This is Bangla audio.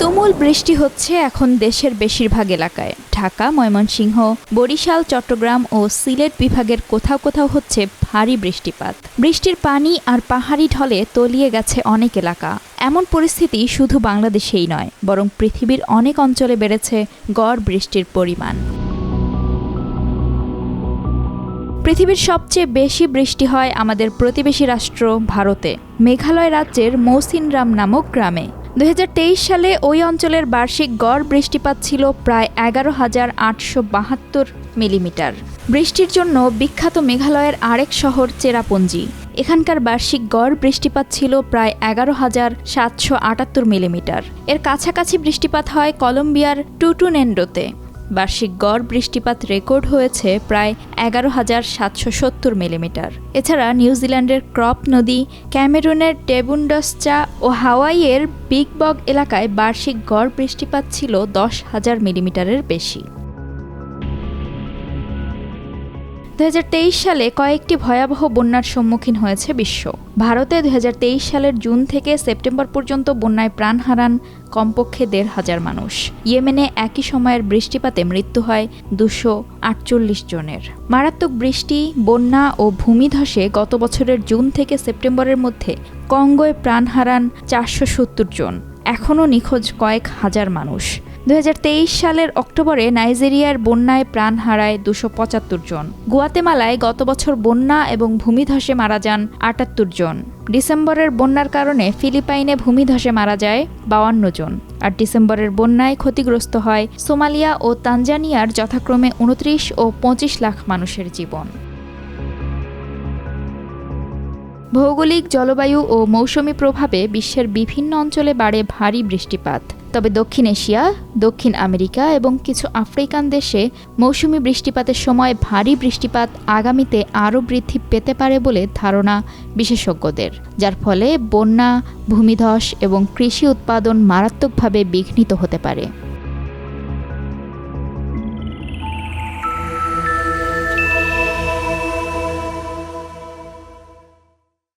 তুমুল বৃষ্টি হচ্ছে এখন দেশের বেশিরভাগ এলাকায়। ঢাকা, ময়মনসিংহ, বরিশাল, চট্টগ্রাম ও সিলেট বিভাগের কোথাও কোথাও হচ্ছে ভারী বৃষ্টিপাত। বৃষ্টির পানি আর পাহাড়ি ঢলে তলিয়ে গেছে অনেক এলাকা। এমন পরিস্থিতি শুধু বাংলাদেশেই নয়, বরং পৃথিবীর অনেক অঞ্চলে বেড়েছে গড় বৃষ্টির পরিমাণ। পৃথিবীর সবচেয়ে বেশি বৃষ্টি হয় আমাদের প্রতিবেশী রাষ্ট্র ভারতে, মেঘালয় রাজ্যের মৌসিনরাম নামক গ্রামে। দুই হাজার তেইশ সালে ওই অঞ্চলের বার্ষিক গড় বৃষ্টিপাত ছিল প্রায় এগারো হাজার আটশো বাহাত্তর মিলিমিটার। বৃষ্টির জন্য বিখ্যাত মেঘালয়ের আরেক শহর চেরাপুঞ্জি। এখানকার বার্ষিক গড় বৃষ্টিপাত ছিল প্রায় এগারো হাজার সাতশো আটাত্তর মিলিমিটার। এর কাছাকাছি বৃষ্টিপাত হয় কলম্বিয়ার টুটুনেন্ডোতে। বার্ষিক গড় বৃষ্টিপাত রেকর্ড হয়েছে প্রায় এগারো হাজার সাতশো সত্তর মিলিমিটার। এছাড়া নিউজিল্যান্ডের ক্রপ নদী, ক্যামেরুনের টেবুন্ডসচা ও হাওয়াইয়ের বিগ বগ এলাকায় বার্ষিক গড় বৃষ্টিপাত ছিল দশ হাজার মিলিমিটারের বেশি। দু হাজার তেইশ সালে কয়েকটি ভয়াবহ বন্যার সম্মুখীন হয়েছে বিশ্ব। ভারতে দু হাজার তেইশ সালের জুন থেকে সেপ্টেম্বর পর্যন্ত বন্যায় প্রাণ হারান কমপক্ষে দেড় হাজার মানুষ। ইয়েমেনে একই সময়ের বৃষ্টিপাতে মৃত্যু হয় দুশো আটচল্লিশ জনের। মারাত্মক বৃষ্টি, বন্যা ও ভূমিধসে গত বছরের জুন থেকে সেপ্টেম্বরের মধ্যে কঙ্গোয় প্রাণ হারান চারশো সত্তর জন। এখনও নিখোঁজ কয়েক হাজার মানুষ। দু হাজার তেইশ সালের অক্টোবরে নাইজেরিয়ার বন্যায় প্রাণ হারায় দুশো পঁচাত্তর জন। গুয়াতেমালায় গত বছর বন্যা এবং ভূমিধসে মারা যান আটাত্তর জন। ডিসেম্বরের বন্যার কারণে ফিলিপাইনে ভূমিধসে মারা যায় বাউান্ন জন। আর ডিসেম্বরের বন্যায় ক্ষতিগ্রস্ত হয় সোমালিয়া ও তানজানিয়ার যথাক্রমে উনত্রিশ ও পঁচিশ লাখ মানুষের জীবন। ভৌগোলিক জলবায়ু ও মৌসুমি প্রভাবে বিশ্বের বিভিন্ন অঞ্চলে বাড়ে ভারী বৃষ্টিপাত। তবে দক্ষিণ এশিয়া, দক্ষিণ আমেরিকা এবং কিছু আফ্রিকান দেশে মৌসুমি বৃষ্টিপাতের সময় ভারী বৃষ্টিপাত আগামীতে আরও বৃদ্ধি পেতে পারে বলে ধারণা বিশেষজ্ঞদের, যার ফলে বন্যা, ভূমিধস এবং কৃষি উৎপাদন মারাত্মকভাবে বিঘ্নিত হতে পারে।